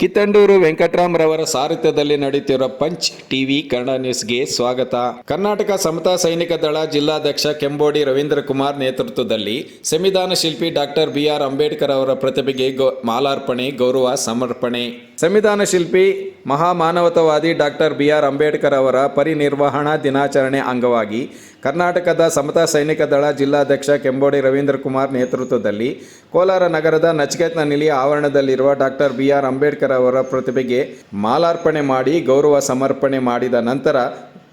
ಕಿತ್ತಂಡೂರು ವೆಂಕಟರಾಮ್ರವರ ಸಾರಥ್ಯದಲ್ಲಿ ನಡೆಯುತ್ತಿರುವ punch TV Kannada ನ್ಯೂಸ್ಗೆ ಸ್ವಾಗತ. ಕರ್ನಾಟಕ ಸಮತಾ ಸೈನಿಕ ದಳ ಜಿಲ್ಲಾಧ್ಯಕ್ಷ ಕೆಂಬೋಡಿ ರವೀಂದ್ರ ಕುಮಾರ್ ನೇತೃತ್ವದಲ್ಲಿ ಸಂವಿಧಾನ ಶಿಲ್ಪಿ ಡಾಕ್ಟರ್ ಬಿ ಆರ್ ಅಂಬೇಡ್ಕರ್ ಅವರ ಪ್ರತಿಭೆಗೆ ಮಾಲಾರ್ಪಣೆ, ಗೌರವ ಸಮರ್ಪಣೆ. ಸಂವಿಧಾನ ಶಿಲ್ಪಿ ಮಹಾಮಾನವತಾವಾದಿ ಡಾಕ್ಟರ್ ಬಿ ಆರ್ ಅಂಬೇಡ್ಕರ್ ಅವರ ಪರಿನಿರ್ವಹಣಾ ದಿನಾಚರಣೆ ಅಂಗವಾಗಿ ಕರ್ನಾಟಕದ ಸಮತಾ ಸೈನಿಕ ದಳ ಜಿಲ್ಲಾಧ್ಯಕ್ಷ ಕೆಂಬೋಡಿ ರವೀಂದ್ರ ಕುಮಾರ್ ನೇತೃತ್ವದಲ್ಲಿ ಕೋಲಾರ ನಗರದ ನಚಿಕೇತನ ನಿಲಿಯ ಆವರಣದಲ್ಲಿರುವ ಡಾಕ್ಟರ್ ಬಿ ಆರ್ ಅಂಬೇಡ್ಕರ್ ಅವರ ಪ್ರತಿಭೆಗೆ ಮಾಲಾರ್ಪಣೆ ಮಾಡಿ ಗೌರವ ಸಮರ್ಪಣೆ ಮಾಡಿದ ನಂತರ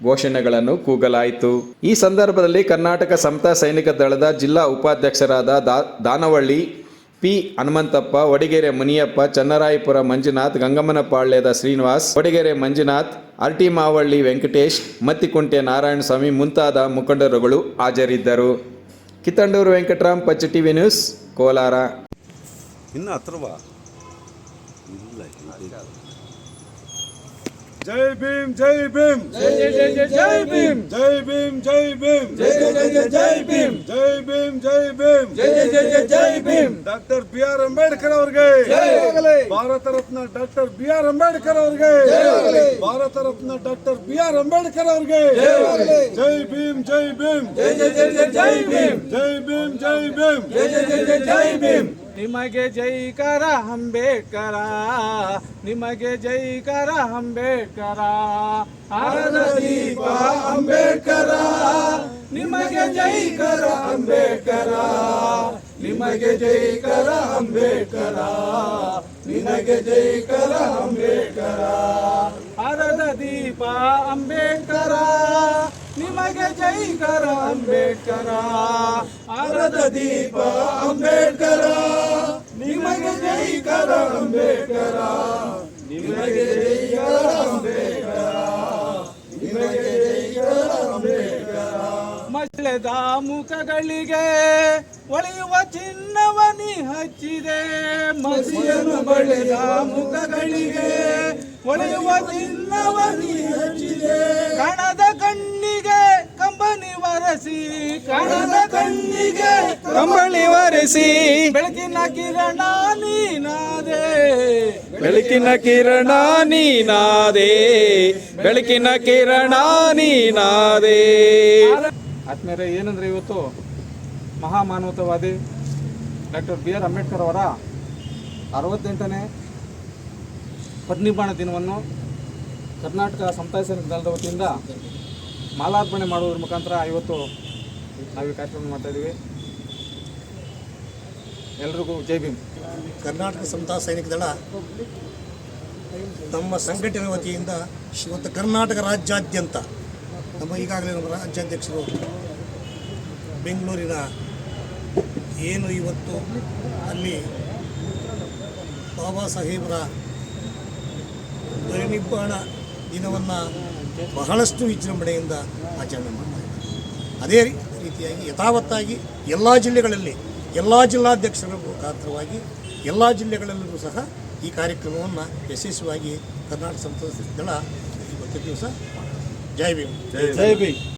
ಘೋಷಣೆಗಳನ್ನು ಕೂಗಲಾಯಿತು. ಈ ಸಂದರ್ಭದಲ್ಲಿ ಕರ್ನಾಟಕ ಸಮತಾ ಸೈನಿಕ ದಳದ ಜಿಲ್ಲಾ ಉಪಾಧ್ಯಕ್ಷರಾದ ದಾ, ದಾನವಳ್ಳಿ ಪಿ. ಹನುಮಂತಪ್ಪ, ವಡಿಗೆರೆ ಮುನಿಯಪ್ಪ, ಚನ್ನರಾಯಪುರ ಮಂಜುನಾಥ್, ಗಂಗಮ್ಮನಪಾಳ್ಯದ ಶ್ರೀನಿವಾಸ್, ವಡಿಗೆರೆ ಮಂಜುನಾಥ್ ಅರ್ಟಿ ಮಾವಳ್ಳಿ ವೆಂಕಟೇಶ್, ಮತ್ತಿಕುಂಟೆ ನಾರಾಯಣಸ್ವಾಮಿ ಮುಂತಾದ ಮುಖಂಡರುಗಳು ಹಾಜರಿದ್ದರು. Kittandur Venkataram, Pacchi TV news. Kolar. ಇನ್ನು ಹತ್ರವಾ? ಇಲ್ಲ ಇಲ್ಲ. ಜೈ ಭೀಮ್ ಜೈ ಭೀಮ್ ಜೈ ಜೈ ಜೈ ಜೈ ಜೈ ಭೀಮ್ ಜೈ ಭೀಮ್ ಜೈ ಭೀಮ್ ಜೈ ಜೈ ಜೈ ಜೈ ಜೈ ಭೀಮ್ ಜೈ ಭೀಮ್ ಜೈ ಭೀಮ್ ಜೈ ಜೈ ಜೈ ಜೈ ಜೈ Bhim doctor B R Ambedkar ಅವರಿಗೆ Bharat Ratna doctor B R Ambedkar ಅವರಿಗೆ Bharat Ratna doctor B R Ambedkar ಅವರಿಗೆ ಜೈ ಭೀಮ್ ಜೈ ಭೀಮ್ ಜೈ ಜೈ ಜೈ ಜೈ ಜೈ ಭೀಮ್ ಜೈ ಭೀಮ್ ಜೈ ಭೀಮ್ ಜೈ ಜೈ ಜೈ ಜೈ ಜೈ ಭೀಮ್ ನಿಮಗೆ ಜೈಕರ ಅಂಬೇಡ್ಕರ ನಿಮಗೆ ಜೈಕರ ಅಂಬೇಡ್ಕರ ದೀಪ ಅಂಬೇಡ್ಕರ ನಿಮಗೆ ಜೈಕರ ಅಂಬೇಡ್ಕರ ನಿಮಗೆ ಜೈಕರ ಅಂಬೇಡ್ಕರ ನಿಮಗೆ ಜೈಕರ ಅಂಬೇಡ್ಕರ ಹರದ ದೀಪ ಅಂಬೇಡ್ಕರ ನಿಮಗೆ ಜೈಕರ ಅಂಬೇಡ್ಕರ ಅರದ ದೀಪ ಅಂಬೇಡ್ಕರ. ನಿಮಗೆ ಜೈಕರ ಅಂಬೇಡ್ಕರ, ನಿಮಗೆ ಜೈಕರ ಅಂಬೇಡ್ಕರ, ನಿಮಗೆ ಜೈಕರ ಅಂಬೇಡ್ಕರ. ಮಸಳೆದ ಮುಖಗಳಿಗೆ ಒಳೆಯುವ ಚಿನ್ನವನಿ ಹಚ್ಚಿದೆ. ಮಸಿಯನ್ನು ಬಳೆದ ಮುಖಗಳಿಗೆ ಒಳೆಯುವ ಚಿನ್ನವನಿ ಹಚ್ಚಿದೆ. ಕಂಬಳಿ ವರಿಸಿ ಬೆಳಕಿನ ಕಿರಣ ನೀನಾದೆ. ಬೆಳಕಿನ ಕಿರಣ ನೀನಾದೆ. ಬೆಳಕಿನ ಕಿರಣ ನೀನಾದೆ. ಆದ್ಮೇಲೆ ಏನಂದ್ರೆ ಇವತ್ತು ಮಹಾಮಾನವತವಾದಿ ಡಾಕ್ಟರ್ ಬಿ ಆರ್ ಅಂಬೇಡ್ಕರ್ ಅವರ ಅರವತ್ತೆಂಟನೇ ಪದ್ನಿಬಾಣ ದಿನವನ್ನು ಕರ್ನಾಟಕ ಸಮುದಾಯ ಸೈನಿಕ ದಳದ ವತಿಯಿಂದ ಮಾಲಾರ್ಪಣೆ ಮಾಡುವುದರ ಮುಖಾಂತರ ಇವತ್ತು ನಾವು ಈ ಕಾರ್ಯಕ್ರಮ ಮಾಡ್ತಾ ಇದ್ದೀವಿ. ಎಲ್ರಿಗೂ ಜೈ ಭೀಮ್. ಕರ್ನಾಟಕ ಸಮತಾ ಸೈನಿಕ ದಳ ನಮ್ಮ ಸಂಘಟನೆ ವತಿಯಿಂದ ಇವತ್ತು ಕರ್ನಾಟಕ ರಾಜ್ಯಾದ್ಯಂತ ನಮ್ಮ ಈಗಾಗಲೇ ನಮ್ಮ ರಾಜ್ಯಾಧ್ಯಕ್ಷರು ಬೆಂಗಳೂರಿನ ಏನು ಇವತ್ತು ಅಲ್ಲಿ ಬಾಬಾ ಸಾಹೇಬರ ಪರಿನಿಬ್ಬಾಣ ದಿನವನ್ನು ಬಹಳಷ್ಟು ವಿಜೃಂಭಣೆಯಿಂದ ಆಚರಣೆ ಮಾಡ್ತಾ ಅದೇ ರೀತಿಯಾಗಿ ಯಥಾವತ್ತಾಗಿ ಎಲ್ಲ ಜಿಲ್ಲೆಗಳಲ್ಲಿ ಎಲ್ಲ ಜಿಲ್ಲಾಧ್ಯಕ್ಷರ ಮುಖಾಂತರವಾಗಿ ಎಲ್ಲ ಜಿಲ್ಲೆಗಳಲ್ಲೂ ಸಹ ಈ ಕಾರ್ಯಕ್ರಮವನ್ನು ಯಶಸ್ವಿಯಾಗಿ ಕರ್ನಾಟಕ ಸಂಸದ ದಳ ಇವತ್ತಿನ ದಿವಸ ಜೈ ಭೀಮ್. ಜೈ ಭೀಮ್.